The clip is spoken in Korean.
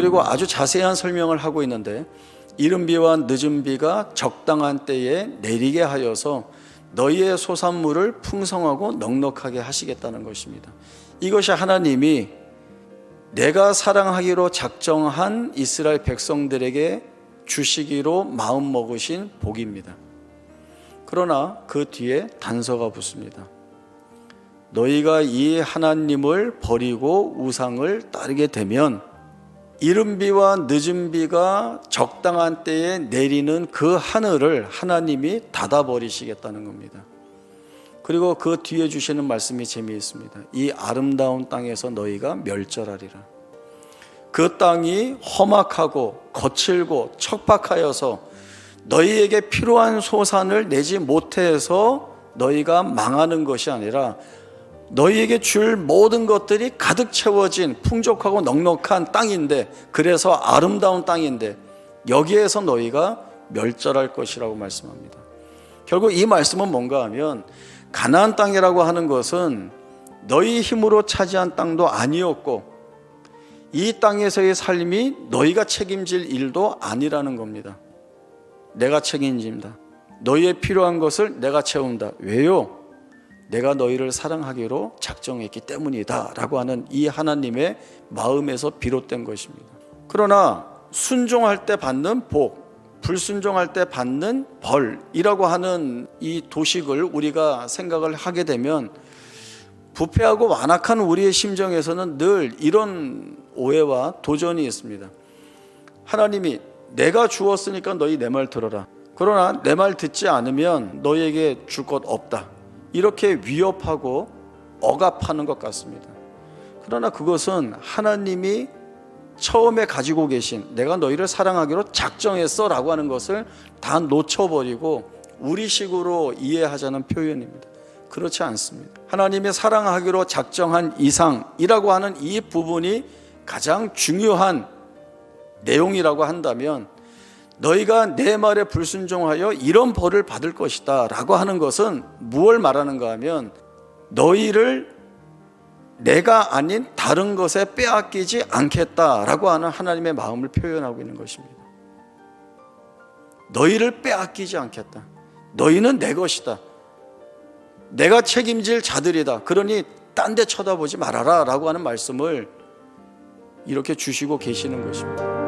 그리고 아주 자세한 설명을 하고 있는데 이른 비와 늦은 비가 적당한 때에 내리게 하여서 너희의 소산물을 풍성하고 넉넉하게 하시겠다는 것입니다. 이것이 하나님이 내가 사랑하기로 작정한 이스라엘 백성들에게 주시기로 마음 먹으신 복입니다. 그러나 그 뒤에 단서가 붙습니다. 너희가 이 하나님을 버리고 우상을 따르게 되면 이른 비와 늦은 비가 적당한 때에 내리는 그 하늘을 하나님이 닫아 버리시겠다는 겁니다. 그리고 그 뒤에 주시는 말씀이 재미있습니다. 이 아름다운 땅에서 너희가 멸절하리라. 그 땅이 험악하고 거칠고 척박하여서 너희에게 필요한 소산을 내지 못해서 너희가 망하는 것이 아니라 너희에게 줄 모든 것들이 가득 채워진 풍족하고 넉넉한 땅인데 그래서 아름다운 땅인데 여기에서 너희가 멸절할 것이라고 말씀합니다. 결국 이 말씀은 뭔가 하면 가나안 땅이라고 하는 것은 너희 힘으로 차지한 땅도 아니었고 이 땅에서의 삶이 너희가 책임질 일도 아니라는 겁니다. 내가 책임집니다. 너희의 필요한 것을 내가 채운다. 왜요? 내가 너희를 사랑하기로 작정했기 때문이다. 라고 하는 이 하나님의 마음에서 비롯된 것입니다. 그러나 순종할 때 받는 복, 불순종할 때 받는 벌이라고 하는 이 도식을 우리가 생각을 하게 되면 부패하고 완악한 우리의 심정에서는 늘 이런 오해와 도전이 있습니다. 하나님이 내가 주었으니까 너희 내 말 들어라. 그러나 내 말 듣지 않으면 너희에게 줄 것 없다. 이렇게 위협하고 억압하는 것 같습니다. 그러나 그것은 하나님이 처음에 가지고 계신 내가 너희를 사랑하기로 작정했어 라고 하는 것을 다 놓쳐버리고 우리식으로 이해하자는 표현입니다. 그렇지 않습니다. 하나님이 사랑하기로 작정한 이상이라고 하는 이 부분이 가장 중요한 내용이라고 한다면 너희가 내 말에 불순종하여 이런 벌을 받을 것이다 라고 하는 것은 무엇을 말하는가 하면 너희를 내가 아닌 다른 것에 빼앗기지 않겠다 라고 하는 하나님의 마음을 표현하고 있는 것입니다. 너희를 빼앗기지 않겠다. 너희는 내 것이다. 내가 책임질 자들이다. 그러니 딴 데 쳐다보지 말아라 라고 하는 말씀을 이렇게 주시고 계시는 것입니다.